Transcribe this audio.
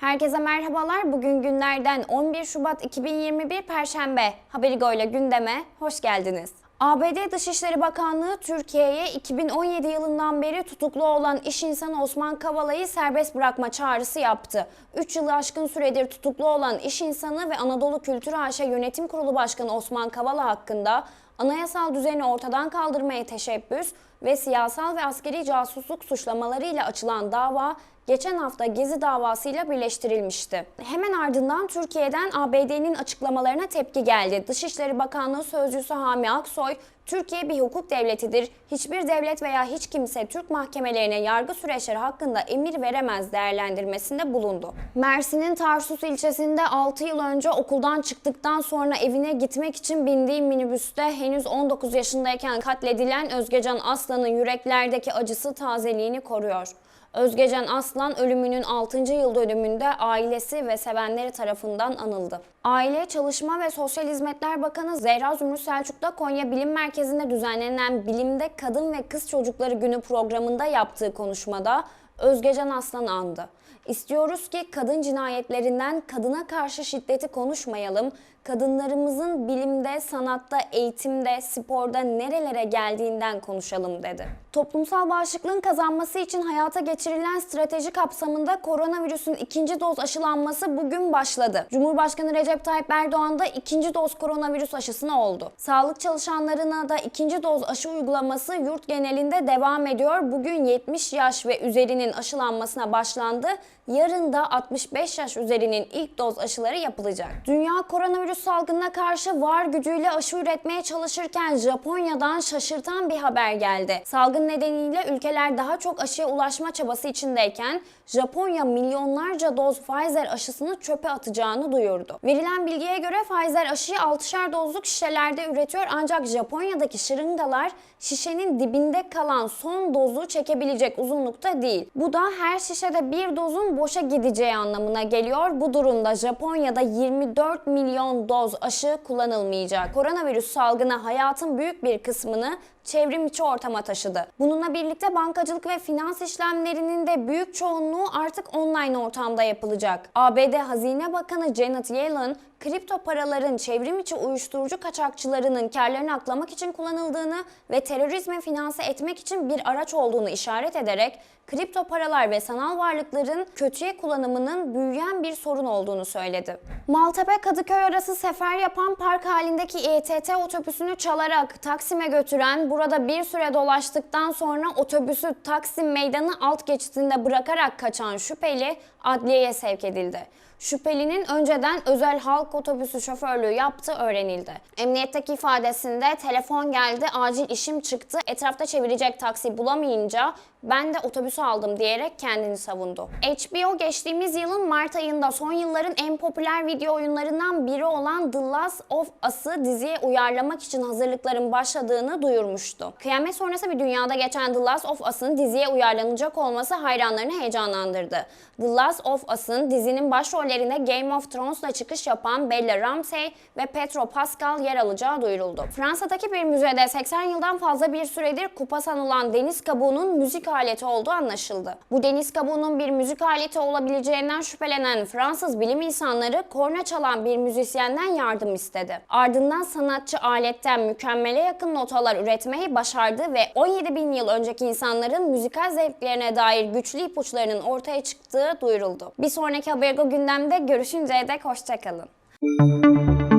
Herkese merhabalar. Bugün günlerden 11 Şubat 2021 Perşembe. Haberigo ile gündeme hoş geldiniz. ABD Dışişleri Bakanlığı Türkiye'ye 2017 yılından beri tutuklu olan iş insanı Osman Kavala'yı serbest bırakma çağrısı yaptı. 3 yılı aşkın süredir tutuklu olan iş insanı ve Anadolu Kültür AŞ Yönetim Kurulu Başkanı Osman Kavala hakkında anayasal düzeni ortadan kaldırmaya teşebbüs ve siyasal ve askeri casusluk suçlamalarıyla açılan dava geçen hafta Gezi davasıyla birleştirilmişti. Hemen ardından Türkiye'den ABD'nin açıklamalarına tepki geldi. Dışişleri Bakanlığı Sözcüsü Hami Aksoy, Türkiye bir hukuk devletidir. Hiçbir devlet veya hiç kimse Türk mahkemelerine yargı süreçleri hakkında emir veremez değerlendirmesinde bulundu. Mersin'in Tarsus ilçesinde 6 yıl önce okuldan çıktıktan sonra evine gitmek için bindiği minibüste henüz 19 yaşındayken katledilen Özgecan Aslan'ın yüreklerdeki acısı tazeliğini koruyor. Özgecan Aslan ölümünün 6. yıl dönümünde ailesi ve sevenleri tarafından anıldı. Aile, Çalışma ve Sosyal Hizmetler Bakanı Zehra Zümrüt Selçuk'ta Konya Bilim Merkezi'nde düzenlenen Bilimde Kadın ve Kız Çocukları Günü programında yaptığı konuşmada Özgecan Aslan andı. İstiyoruz ki kadın cinayetlerinden kadına karşı şiddeti konuşmayalım, kadınlarımızın bilimde, sanatta, eğitimde, sporda nerelere geldiğinden konuşalım dedi. Toplumsal bağışıklığın kazanması için hayata geçirilen strateji kapsamında koronavirüsün ikinci doz aşılanması bugün başladı. Cumhurbaşkanı Recep Tayyip Erdoğan da ikinci doz koronavirüs aşısına oldu. Sağlık çalışanlarına da ikinci doz aşı uygulaması yurt genelinde devam ediyor. Bugün 70 yaş ve üzerinin aşılanmasına başlandı. Yarın da 65 yaş üzerinin ilk doz aşıları yapılacak. Dünya koronavirüs salgınına karşı var gücüyle aşı üretmeye çalışırken Japonya'dan şaşırtan bir haber geldi. Salgın nedeniyle ülkeler daha çok aşıya ulaşma çabası içindeyken Japonya milyonlarca doz Pfizer aşısını çöpe atacağını duyurdu. Verilen bilgiye göre Pfizer aşıyı 6'şer dozluk şişelerde üretiyor ancak Japonya'daki şırıngalar şişenin dibinde kalan son dozu çekebilecek uzunlukta değil. Bu da her şişede bir dozun boşa gideceği anlamına geliyor. Bu durumda Japonya'da 24 milyon doz aşı kullanılmayacak. Koronavirüs salgını hayatın büyük bir kısmını çevrim içi ortama taşıdı. Bununla birlikte bankacılık ve finans işlemlerinin de büyük çoğunluğu artık online ortamda yapılacak. ABD Hazine Bakanı Janet Yellen, kripto paraların çevrim içi uyuşturucu kaçakçılarının karlarını aklamak için kullanıldığını ve terörizme finanse etmek için bir araç olduğunu işaret ederek kripto paralar ve sanal varlıkların kötüye kullanımının büyüyen bir sorun olduğunu söyledi. Maltepe Kadıköy arası sefer yapan park halindeki İETT otobüsünü çalarak Taksim'e götüren, burada bir süre dolaştıktan sonra otobüsü Taksim Meydanı alt geçitinde bırakarak kaçan şüpheli adliyeye sevk edildi. Şüphelinin önceden özel halk otobüsü şoförlüğü yaptığı öğrenildi. Emniyetteki ifadesinde telefon geldi, acil işim çıktı, etrafta çevirecek taksi bulamayınca ben de otobüsü aldım diyerek kendini savundu. HBO geçtiğimiz yılın Mart ayında son yılların en popüler video oyunlarından biri olan The Last of Us'ı diziye uyarlamak için hazırlıkların başladığını duyurmuştu. Kıyamet sonrası bir dünyada geçen The Last of Us'ın diziye uyarlanacak olması hayranlarını heyecanlandırdı. The Last of Us'ın dizinin başrollerinde Game of Thrones'la çıkış yapan Bella Ramsey ve Pedro Pascal yer alacağı duyuruldu. Fransa'daki bir müzede 80 yıldan fazla bir süredir kupa sanılan deniz kabuğunun müzik aleti olduğu anlaşıldı. Bu deniz kabuğunun bir müzik aleti olabileceğinden şüphelenen Fransız bilim insanları korna çalan bir müzisyenden yardım istedi. Ardından sanatçı aletten mükemmele yakın notalar üretmeyi başardı ve 17 bin yıl önceki insanların müzikal zevklerine dair güçlü ipuçlarının ortaya çıktığı duyuruldu. Bir sonraki Habergo gündemde görüşünceye dek hoşçakalın.